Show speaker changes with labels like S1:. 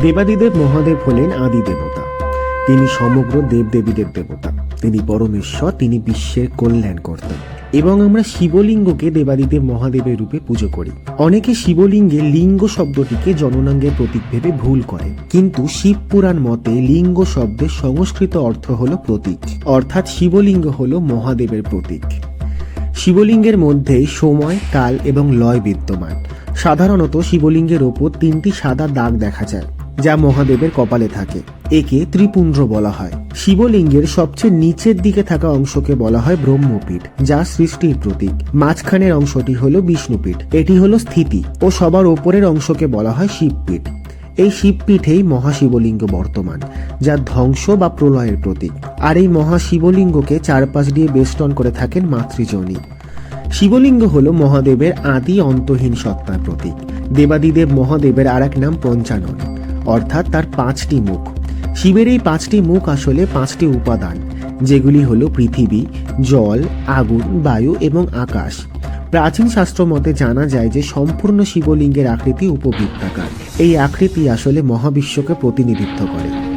S1: দেবাদিদেব মহাদেব হলেন আদি দেবতা। তিনি সমগ্র দেবদেবীদের দেবতা। তিনি পরমেশ্বর, তিনি বিশ্বের কল্যাণ কর্তা এবং আমরা শিবলিঙ্গকে দেবাদিদেব মহাদেবের রূপে পুজো করি। অনেকে শিবলিঙ্গে লিঙ্গ শব্দটিকে জননাঙ্গের প্রতীক ভেবে ভুল করে। কিন্তু শিব পুরাণ মতে লিঙ্গ শব্দের সংস্কৃত অর্থ হলো প্রতীক। অর্থাৎ শিবলিঙ্গ হলো মহাদেবের প্রতীক। শিবলিঙ্গের মধ্যে সময়, কাল এবং লয় বিদ্যমান। সাধারণত শিবলিঙ্গের ওপর তিনটি সাদা দাগ দেখা যায়। যা মহাদেবের কপালে থাকে। একে ত্রিপুণ্ড বলা হয়। শিবলিঙ্গের সবচেয়ে নিচের দিকে থাকা অংশকে বলা হয় ব্রহ্মপীঠ, যা সৃষ্টির প্রতীক। মাঝখানের অংশটি হলো বিষ্ণুপীঠ, এটি হলো স্থিতি, ও সবার ওপরের অংশকে বলা হয় শিবপীঠ। এই শিবপীঠেই মহাশিবলিঙ্গ বর্তমান, যা ধ্বংস বা প্রলয়ের প্রতীক। আর এই মহাশিবলিঙ্গকে চারপাশ দিয়ে বেষ্টন করে থাকেন মাতৃজনী। শিবলিঙ্গ হল মহাদেবের আদি অন্তহীন সত্তার প্রতীক। দেবাদিদেব মহাদেবের আর এক নাম পঞ্চানন। অর্থাৎ তার পাঁচটি মুখ। শিবের এই পাঁচটি মুখ আসলে পাঁচটি উপাদান, যেগুলি হলো পৃথিবী, জল, আগুন, বায়ু এবং আকাশ। প্রাচীন শাস্ত্র মতে জানা যায় যে সম্পূর্ণ শিবলিঙ্গের আকৃতি উপবৃত্তাকার। এই আকৃতি আসলে মহাবিশ্বকে প্রতিনিধিত্ব করে।